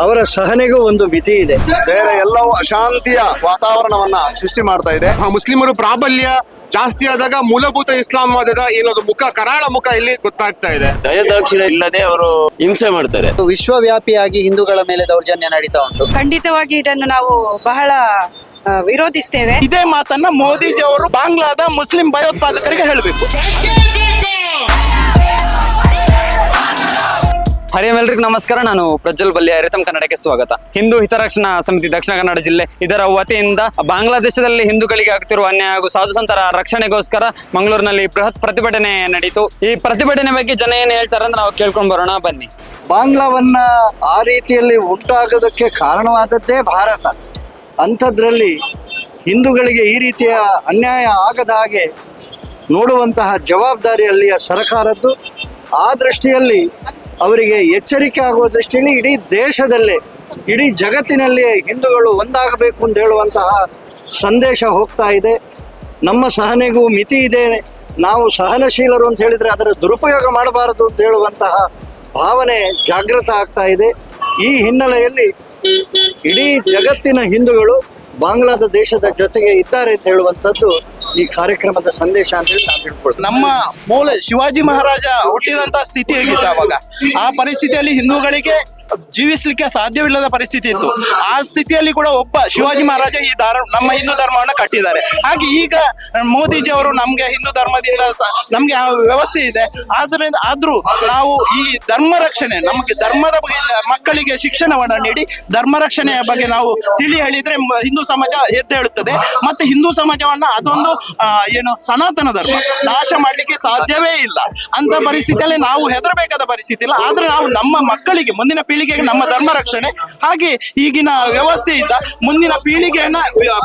ಅವರ ಸಹನೆಗೂ ಒಂದು ಮಿತಿ ಇದೆ. ಬೇರೆ ಎಲ್ಲವೂ ಅಶಾಂತಿಯ ವಾತಾವರಣವನ್ನ ಸೃಷ್ಟಿ ಮಾಡ್ತಾ ಇದೆ. ಆ ಮುಸ್ಲಿಮರು ಪ್ರಾಬಲ್ಯ ಜಾಸ್ತಿ ಆದಾಗ ಮೂಲಭೂತ ಇಸ್ಲಾಂವಾದದ ಏನೋ ಮುಖ ಕರಾಳ ಮುಖ ಇಲ್ಲಿ ಗೊತ್ತಾಗ್ತಾ ಇದೆ. ದಯದಾಕ್ಷಿಣ ಇಲ್ಲದೆ ಅವರು ಹಿಂಸೆ ಮಾಡ್ತಾರೆ. ವಿಶ್ವವ್ಯಾಪಿಯಾಗಿ ಹಿಂದೂಗಳ ಮೇಲೆ ದೌರ್ಜನ್ಯ ನಡೀತಾ ಉಂಟು. ಖಂಡಿತವಾಗಿ ಇದನ್ನು ನಾವು ಬಹಳ ಆ, ವಿರೋಧಿಸ್ತೇವೆ. ಇದೇ ಮಾತನ್ನ ಮೋದಿಜಿ ಅವರು ಬಾಂಗ್ಲಾದ ಮುಸ್ಲಿಂ ಭಯೋತ್ಪಾದಕರಿಗೆ ಹೇಳಬೇಕು. ಎಲ್ರಿಗೂ ನಮಸ್ಕಾರ. ನಾನು ಪ್ರಜ್ವಲ್ ಬಲ್ಯ ರಿತಮ್ ಕನ್ನಡಕ್ಕೆ ಸ್ವಾಗತ. ಹಿಂದೂ ಹಿತರಕ್ಷಣಾ ಸಮಿತಿ ದಕ್ಷಿಣ ಕನ್ನಡ ಜಿಲ್ಲೆ ಇದರ ವತಿಯಿಂದ ಬಾಂಗ್ಲಾದೇಶದಲ್ಲಿ ಹಿಂದೂಗಳಿಗೆ ಆಗ್ತಿರುವ ಅನ್ಯಾಯ ಹಾಗೂ ಸಾಧು ಸಂತರ ರಕ್ಷಣೆಗೋಸ್ಕರ ಮಂಗಳೂರಿನಲ್ಲಿ ಬೃಹತ್ ಪ್ರತಿಭಟನೆ ನಡೀತು. ಈ ಪ್ರತಿಭಟನೆ ಬಗ್ಗೆ ಜನ ಏನ್ ಹೇಳ್ತಾರೆ ಅಂತ ನಾವು ಕೇಳ್ಕೊಂಡ್ ಬರೋಣ. ಬನ್ನಿ. ಬಾಂಗ್ಲಾವನ್ನ ಆ ರೀತಿಯಲ್ಲಿ ಉಂಟಾಗೋದಕ್ಕೆ ಕಾರಣವಾದದ್ದೇ ಭಾರತ. ಅಂಥದ್ರಲ್ಲಿ ಹಿಂದೂಗಳಿಗೆ ಈ ರೀತಿಯ ಅನ್ಯಾಯ ಆಗದ ಹಾಗೆ ನೋಡುವಂತಹ ಜವಾಬ್ದಾರಿ ಅಲ್ಲಿಯ ಸರಕಾರದ್ದು. ಆ ದೃಷ್ಟಿಯಲ್ಲಿ ಅವರಿಗೆ ಎಚ್ಚರಿಕೆ ಆಗುವ ದೃಷ್ಟಿಯಲ್ಲಿ ಇಡೀ ದೇಶದಲ್ಲೇ, ಇಡೀ ಜಗತ್ತಿನಲ್ಲಿ ಹಿಂದೂಗಳು ಒಂದಾಗಬೇಕು ಅಂತ ಹೇಳುವಂತಹ ಸಂದೇಶ ಹೋಗ್ತಾ ಇದೆ. ನಮ್ಮ ಸಹನೆಗೂ ಮಿತಿ ಇದೆ. ನಾವು ಸಹನಶೀಲರು ಅಂತ ಹೇಳಿದರೆ ಅದರ ದುರುಪಯೋಗ ಮಾಡಬಾರದು ಅಂತ ಹೇಳುವಂತಹ ಭಾವನೆ ಜಾಗೃತ ಆಗ್ತಾ ಇದೆ. ಈ ಹಿನ್ನೆಲೆಯಲ್ಲಿ ಇಡೀ ಜಗತ್ತಿನ ಹಿಂದೂಗಳು, ಬಾಂಗ್ಲಾದ ದೇಶದ ಜೊತೆಗೆ ಇದ್ದಾರೆ ಅಂತ ಹೇಳುವಂಥದ್ದು ಈ ಕಾರ್ಯಕ್ರಮದ ಸಂದೇಶ ಅಂತ ಹೇಳಿ ನಾವು ತಿಳ್ಕೊಳ್ತೀವಿ. ನಮ್ಮ ಮೂಲ ಶಿವಾಜಿ ಮಹಾರಾಜ ಹುಟ್ಟಿದಂತ ಸ್ಥಿತಿ ಹೇಗಿತ್ತು ಅವಾಗ? ಆ ಪರಿಸ್ಥಿತಿಯಲ್ಲಿ ಹಿಂದೂಗಳಿಗೆ ಜೀವಿಸ್ಲಿಕ್ಕೆ ಸಾಧ್ಯವಿಲ್ಲದ ಪರಿಸ್ಥಿತಿ ಇತ್ತು. ಆ ಸ್ಥಿತಿಯಲ್ಲಿ ಕೂಡ ಒಬ್ಬ ಶಿವಾಜಿ ಮಹಾರಾಜ ಈ ಧರ್ಮ ನಮ್ಮ ಹಿಂದೂ ಧರ್ಮವನ್ನು ಕಟ್ಟಿದ್ದಾರೆ. ಹಾಗೆ ಈಗ ಮೋದಿಜಿ ಅವರು ನಮ್ಗೆ ಹಿಂದೂ ಧರ್ಮದಿಂದ ನಮ್ಗೆ ವ್ಯವಸ್ಥೆ ಇದೆ. ಆದ್ರಿಂದ, ಆದ್ರೂ ನಾವು ಈ ಧರ್ಮ ರಕ್ಷಣೆ, ನಮಗೆ ಧರ್ಮದ ಬಗ್ಗೆ, ಮಕ್ಕಳಿಗೆ ಶಿಕ್ಷಣವನ್ನು ನೀಡಿ, ಧರ್ಮ ರಕ್ಷಣೆಯ ಬಗ್ಗೆ ನಾವು ತಿಳಿ ಹೇಳಿದ್ರೆ ಹಿಂದೂ ಸಮಾಜ ಎದ್ದೇಳುತ್ತದೆ. ಮತ್ತೆ ಹಿಂದೂ ಸಮಾಜವನ್ನ ಅದೊಂದು ಏನು ಸನಾತನ ಧರ್ಮ, ನಾಶ ಮಾಡ್ಲಿಕ್ಕೆ ಸಾಧ್ಯವೇ ಇಲ್ಲ. ಅಂತ ಪರಿಸ್ಥಿತಿಯಲ್ಲಿ ನಾವು ಹೆದರಬೇಕಾದ ಪರಿಸ್ಥಿತಿ ಇಲ್ಲ. ಆದ್ರೆ ನಾವು ನಮ್ಮ ಮಕ್ಕಳಿಗೆ, ಮುಂದಿನ ಪೀಳಿಗೆಗೆ ನಮ್ಮ ಧರ್ಮ ರಕ್ಷಣೆ. ಹಾಗೆ ಈಗಿನ ವ್ಯವಸ್ಥೆಯಿಂದ ಮುಂದಿನ ಪೀಳಿಗೆಯನ್ನ,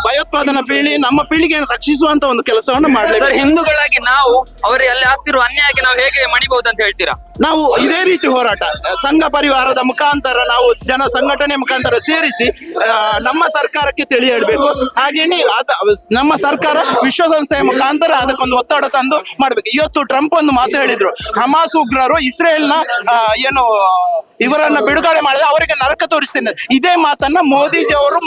ಭಯೋತ್ಪಾದನಾ ಪೀಳಿ, ನಮ್ಮ ಪೀಳಿಗೆಯನ್ನು ರಕ್ಷಿಸುವಂತ ಒಂದು ಕೆಲಸವನ್ನು ಸರ್ ಮಾಡಲೇಬೇಕು ಹಿಂದೂಗಳಾಗಿ ನಾವು ಅವರಲ್ಲಿ ಆಗ್ತಿರುವ ಅನ್ಯಾಯಕ್ಕೆ ನಾವು ಹೇಗೆ ಮಣಿಬಹುದು ಅಂತ ಹೇಳ್ತೀರಾ? ನಾವು ಇದೇ ರೀತಿ ಹೋರಾಟ. ಸಂಘ ಪರಿವಾರದ ಮುಖಾಂತರ ನಾವು ಜನ ಸಂಘಟನೆ ಮುಖಾಂತರ ಸೇರಿಸಿ ನಮ್ಮ ಸರ್ಕಾರಕ್ಕೆ ತಿಳಿ ಹೇಳಬೇಕು. ಹಾಗೇನೆ ನಮ್ಮ ಸರ್ಕಾರ ವಿಶ್ವಸಂಸ್ಥೆಯ ಮುಖಾಂತರ ಅದಕ್ಕೊಂದು ಒತ್ತಡ ತಂದು ಮಾಡ್ಬೇಕು. ಇವತ್ತು ಟ್ರಂಪ್ ಒಂದು ಮಾತು ಹೇಳಿದ್ರು. ಹಮಾಸ್ ಉಗ್ರರು ಇಸ್ರೇಲ್ನ ಏನು, ಇವರನ್ನ ಬಿಡುಗಡೆ ಮಾಡಿದ್ರೆ ಅವರಿಗೆ ನರಕ ತೋರಿಸ್ತೇನೆ. ಇದೇ ಮಾತನ್ನ ಮೋದಿಜಿ ಅವರು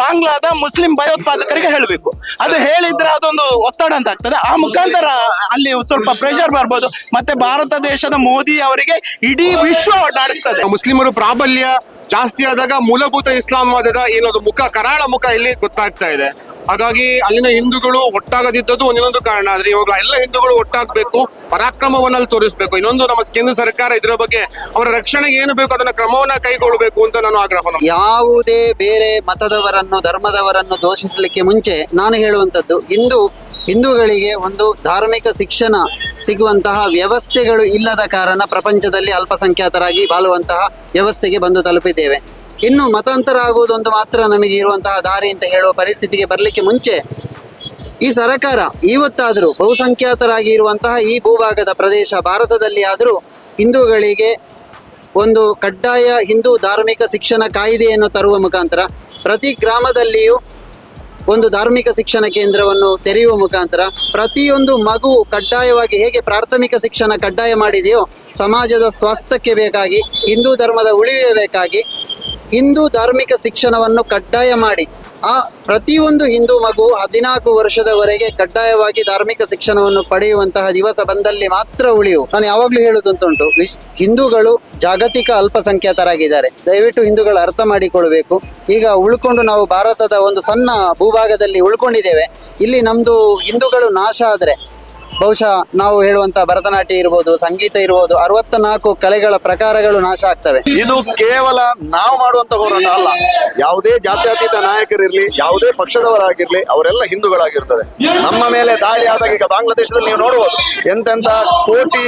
ಬಾಂಗ್ಲಾದ ಮುಸ್ಲಿಂ ಭಯೋತ್ಪಾದಕರಿಗೆ ಹೇಳಬೇಕು. ಅದು ಹೇಳಿದ್ರೆ ಅದೊಂದು ಒತ್ತಡ ಅಂತ ಆಗ್ತದೆ. ಆ ಮುಖಾಂತರ ಅಲ್ಲಿ ಸ್ವಲ್ಪ ಪ್ರೆಷರ್ ಬರ್ಬೋದು. ಮತ್ತೆ ಭಾರತ ದೇಶದ ಮೋದಿ ಅವರಿಗೆ ಇಡೀ ವಿಶ್ವ ಓಡಾಡುತ್ತದೆ. ಮುಸ್ಲಿಮರು ಪ್ರಾಬಲ್ಯ ಜಾಸ್ತಿ ಆದಾಗ ಮೂಲಭೂತ ಇಸ್ಲಾಂವಾದದ ಏನದು ಮುಖ ಕರಾಳ ಮುಖ ಇಲ್ಲಿ ಗೊತ್ತಾಗ್ತಾ ಇದೆ. ಹಾಗಾಗಿ ಅಲ್ಲಿನ ಹಿಂದೂಗಳು ಒಟ್ಟಾಗದಿದ್ದದ್ದು ಒಂದೊಂದು ಕಾರಣ. ಆದ್ರೆ ಇವಾಗ ಎಲ್ಲ ಹಿಂದೂಗಳು ಒಟ್ಟಾಗಬೇಕು ಪರಾಕ್ರಮವನ್ನಲ್ಲಿ ತೋರಿಸಬೇಕು. ತೋರಿಸ್ಬೇಕು ಇನ್ನೊಂದು ನಮ್ಮ ಕೇಂದ್ರ ಸರ್ಕಾರ ಇದರ ಬಗ್ಗೆ ಅವರ ರಕ್ಷಣೆಗೆ ಏನು ಬೇಕು ಅದನ್ನ ಕ್ರಮವನ್ನ ಕೈಗೊಳ್ಳಬೇಕು ಅಂತ ನಾನು ಆಗ್ರಹ ಯಾವುದೇ ಬೇರೆ ಮತದವರನ್ನು ಧರ್ಮದವರನ್ನು ದೋಷಿಸಲಿಕ್ಕೆ ಮುಂಚೆ ನಾನು ಹೇಳುವಂತದ್ದು ಇಂದು ಹಿಂದೂಗಳಿಗೆ ಒಂದು ಧಾರ್ಮಿಕ ಶಿಕ್ಷಣ ಸಿಗುವಂತಹ ವ್ಯವಸ್ಥೆಗಳು ಇಲ್ಲದ ಕಾರಣ ಪ್ರಪಂಚದಲ್ಲಿ ಅಲ್ಪಸಂಖ್ಯಾತರಾಗಿ ಬಾಳುವಂತಹ ವ್ಯವಸ್ಥೆಗೆ ಬಂದು ತಲುಪಿದ್ದೇವೆ. ಇನ್ನು ಮತಾಂತರ ಆಗುವುದೊಂದು ಮಾತ್ರ ನಮಗೆ ಇರುವಂತಹ ದಾರಿ ಅಂತ ಹೇಳುವ ಪರಿಸ್ಥಿತಿಗೆ ಬರಲಿಕ್ಕೆ ಮುಂಚೆ ಈ ಸರಕಾರ ಇವತ್ತಾದರೂ ಬಹುಸಂಖ್ಯಾತರಾಗಿ ಇರುವಂತಹ ಈ ಭೂಭಾಗದ ಪ್ರದೇಶ ಭಾರತದಲ್ಲಿ ಆದರೂ ಹಿಂದೂಗಳಿಗೆ ಒಂದು ಕಡ್ಡಾಯ ಹಿಂದೂ ಧಾರ್ಮಿಕ ಶಿಕ್ಷಣ ಕಾಯ್ದೆಯನ್ನು ತರುವ ಮುಖಾಂತರ ಪ್ರತಿ ಗ್ರಾಮದಲ್ಲಿಯೂ ಒಂದು ಧಾರ್ಮಿಕ ಶಿಕ್ಷಣ ಕೇಂದ್ರವನ್ನು ತೆರೆಯುವ ಮುಖಾಂತರ ಪ್ರತಿಯೊಂದು ಮಗು ಕಡ್ಡಾಯವಾಗಿ ಹೇಗೆ ಪ್ರಾಥಮಿಕ ಶಿಕ್ಷಣ ಕಡ್ಡಾಯ ಮಾಡಿದೆಯೋ ಸಮಾಜದ ಸ್ವಾಸ್ಥ್ಯಕ್ಕೆ ಬೇಕಾಗಿ, ಹಿಂದೂ ಧರ್ಮದ ಉಳಿವಿಗೆ ಬೇಕಾಗಿ, ಹಿಂದೂ ಧಾರ್ಮಿಕ ಶಿಕ್ಷಣವನ್ನು ಕಡ್ಡಾಯ ಮಾಡಿ ಆ ಪ್ರತಿಯೊಂದು ಹಿಂದೂ ಮಗು ಹದಿನಾಲ್ಕು ವರ್ಷದವರೆಗೆ ಕಡ್ಡಾಯವಾಗಿ ಧಾರ್ಮಿಕ ಶಿಕ್ಷಣವನ್ನು ಪಡೆಯುವಂತಹ ದಿವಸ ಬಂದಲ್ಲಿ ಮಾತ್ರ ಉಳಿಯು. ನಾನು ಯಾವಾಗಲೂ ವಿಶ್, ಹಿಂದೂಗಳು ಜಾಗತಿಕ ಅಲ್ಪಸಂಖ್ಯಾತರಾಗಿದ್ದಾರೆ. ದಯವಿಟ್ಟು ಹಿಂದೂಗಳು ಅರ್ಥ ಮಾಡಿಕೊಳ್ಬೇಕು ಈಗ ಉಳ್ಕೊಂಡು ನಾವು ಭಾರತದ ಒಂದು ಸಣ್ಣ ಭೂಭಾಗದಲ್ಲಿ ಉಳ್ಕೊಂಡಿದ್ದೇವೆ. ಇಲ್ಲಿ ನಮ್ದು ಹಿಂದೂಗಳು ನಾಶ ಆದರೆ ಬಹುಶಃ ನಾವು ಹೇಳುವಂತ ಭರತನಾಟ್ಯ ಇರ್ಬೋದು, ಸಂಗೀತ ಇರ್ಬೋದು ಅರವತ್ತ ನಾಲ್ಕು ಕಲೆಗಳ ಪ್ರಕಾರಗಳು ನಾಶ ಆಗ್ತವೆ. ಇದು ಕೇವಲ ನಾವು ಮಾಡುವಂತ ಹೋರಾಟ ಅಲ್ಲ. ಯಾವುದೇ ಜಾತ್ಯತೀತ ನಾಯಕರಿರ್ಲಿ, ಯಾವುದೇ ಪಕ್ಷದವರಾಗಿರ್ಲಿ, ಅವರೆಲ್ಲ ಹಿಂದೂಗಳಾಗಿರ್ತದೆ. ನಮ್ಮ ಮೇಲೆ ದಾಳಿ ಆದಾಗ ಈಗ ಬಾಂಗ್ಲಾದೇಶದಲ್ಲಿ ನೀವು ನೋಡಬಹುದು ಎಂತೆಂತ ಕೋಟಿ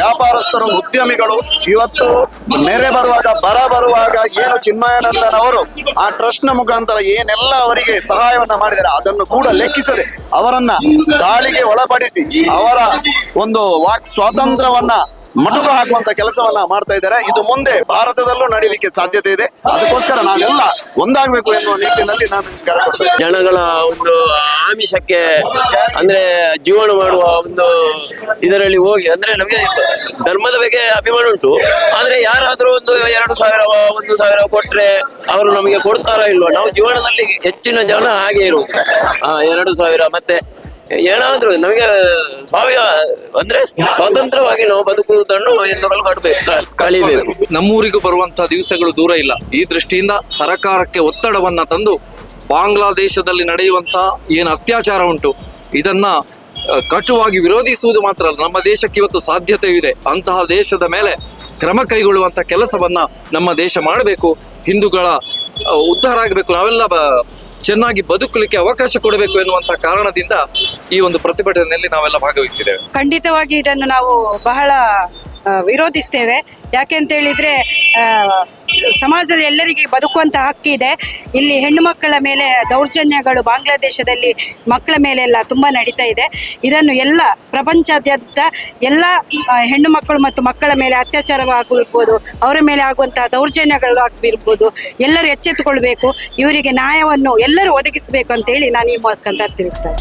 ವ್ಯಾಪಾರಸ್ಥರು, ಉದ್ಯಮಿಗಳು ಇವತ್ತು ನೆರೆ ಬರುವಾಗ, ಬರ ಬರುವಾಗ ಏನು ಚಿನ್ಮಯಾನಂದನವರು ಆ ಟ್ರಸ್ಟ್ನ ಮುಖಾಂತರ ಏನೆಲ್ಲ ಅವರಿಗೆ ಸಹಾಯವನ್ನ ಮಾಡಿದ್ದಾರೆ, ಅದನ್ನು ಕೂಡ ಲೆಕ್ಕಿಸದೆ ಅವರನ್ನ ದಾಳಿಗೆ ಒಳಪಡಿಸಿ ಅವರ ಒಂದು ವಾಕ್ ಸ್ವಾತಂತ್ರ್ಯವನ್ನ ಮಟುಕು ಹಾಕುವಂತ ಕೆಲಸವನ್ನ ಮಾಡ್ತಾ ಇದ್ದಾರೆ. ಇದು ಮುಂದೆ ಭಾರತದಲ್ಲೂ ನಡೀಲಿಕ್ಕೆ ಸಾಧ್ಯತೆ ಇದೆ. ಅದಕ್ಕೋಸ್ಕರ ನಾವೆಲ್ಲ ಒಂದಾಗಬೇಕು ಎನ್ನುವ ನಿಟ್ಟಿನಲ್ಲಿ ನಾನು. ಜನಗಳ ಒಂದು ಆಮಿಷಕ್ಕೆ ಅಂದ್ರೆ ಜೀವನ ಮಾಡುವ ಒಂದು ಇದರಲ್ಲಿ ಹೋಗಿ ಅಂದ್ರೆ ನಮಗೆ ಧರ್ಮದ ಬಗ್ಗೆ ಅಭಿಮಾನ ಉಂಟು. ಆದ್ರೆ ಯಾರಾದ್ರೂ ಒಂದು ಎರಡು ಸಾವಿರ, ಒಂದು ಸಾವಿರ ಕೊಟ್ರೆ ಅವರು ನಮಗೆ ಕೊಡ್ತಾರ ಇಲ್ವಾ? ನಾವು ಜೀವನದಲ್ಲಿ ಹೆಚ್ಚಿನ ಜನ ಹಾಗೆ ಆ, ಎರಡು ಸಾವಿರ ಮತ್ತೆ ಏನಾದ್ರೂ ನಮಗೆ ಸ್ವಾಮಿ ಅಂದ್ರೆ ಸ್ವತಂತ್ರವಾಗಿ ನಾವು ಬದುಕುವುದನ್ನು ಹಿಂದೂಗಳು ಕಳಿಬೇಕು ನಮ್ಮೂರಿಗೂ ಬರುವಂತಹ ದಿವಸಗಳು ದೂರ ಇಲ್ಲ. ಈ ದೃಷ್ಟಿಯಿಂದ ಸರಕಾರಕ್ಕೆ ಒತ್ತಡವನ್ನ ತಂದು ಬಾಂಗ್ಲಾದೇಶದಲ್ಲಿ ನಡೆಯುವಂತಹ ಏನು ಅತ್ಯಾಚಾರ ಉಂಟು ಇದನ್ನ ಕಟುವಾಗಿ ವಿರೋಧಿಸುವುದು ಮಾತ್ರ ಅಲ್ಲ ನಮ್ಮ ದೇಶಕ್ಕೆ ಇವತ್ತು ಸಾಧ್ಯತೆ ಇದೆ. ಅಂತಹ ದೇಶದ ಮೇಲೆ ಕ್ರಮ ಕೈಗೊಳ್ಳುವಂತ ಕೆಲಸವನ್ನ ನಮ್ಮ ದೇಶ ಮಾಡಬೇಕು. ಹಿಂದೂಗಳ ಉದ್ಧಾರ ಆಗಬೇಕು. ನಾವೆಲ್ಲ ಚೆನ್ನಾಗಿ ಬದುಕಲಿಕ್ಕೆ ಅವಕಾಶ ಕೊಡಬೇಕು ಎನ್ನುವಂತ ಕಾರಣದಿಂದ ಈ ಒಂದು ಪ್ರತಿಭಟನೆಯಲ್ಲಿ ನಾವೆಲ್ಲ ಭಾಗವಹಿಸಿದ್ದೇವೆ. ಖಂಡಿತವಾಗಿ ಇದನ್ನು ನಾವು ಬಹಳ ವಿರೋಧಿಸ್ತೇವೆ. ಯಾಕೆ ಅಂತ ಹೇಳಿದ್ರೆ ಸಮಾಜದ ಎಲ್ಲರಿಗೆ ಬದುಕುವಂತ ಹಕ್ಕಿದೆ ಇಲ್ಲಿ ಹೆಣ್ಣು ಮಕ್ಕಳ ಮೇಲೆ ದೌರ್ಜನ್ಯಗಳು ಬಾಂಗ್ಲಾದೇಶದಲ್ಲಿ ಮಕ್ಕಳ ಮೇಲೆಲ್ಲ ತುಂಬ ನಡೀತಾ ಇದೆ. ಇದನ್ನು ಎಲ್ಲ ಪ್ರಪಂಚಾದ್ಯಂತ ಎಲ್ಲ ಹೆಣ್ಣು ಮಕ್ಕಳು ಮತ್ತು ಮಕ್ಕಳ ಮೇಲೆ ಅತ್ಯಾಚಾರವಾಗಿರ್ಬೋದು ಅವರ ಮೇಲೆ ಆಗುವಂತಹ ದೌರ್ಜನ್ಯಗಳು ಆಗಿರ್ಬೋದು ಎಲ್ಲರೂ ಎಚ್ಚೆತ್ತುಕೊಳ್ಬೇಕು, ಇವರಿಗೆ ನ್ಯಾಯವನ್ನು ಎಲ್ಲರೂ ಒದಗಿಸಬೇಕು ಅಂತೇಳಿ ನಾನು ಈ ಮೂಲಕ ತಿಳಿಸ್ತೇನೆ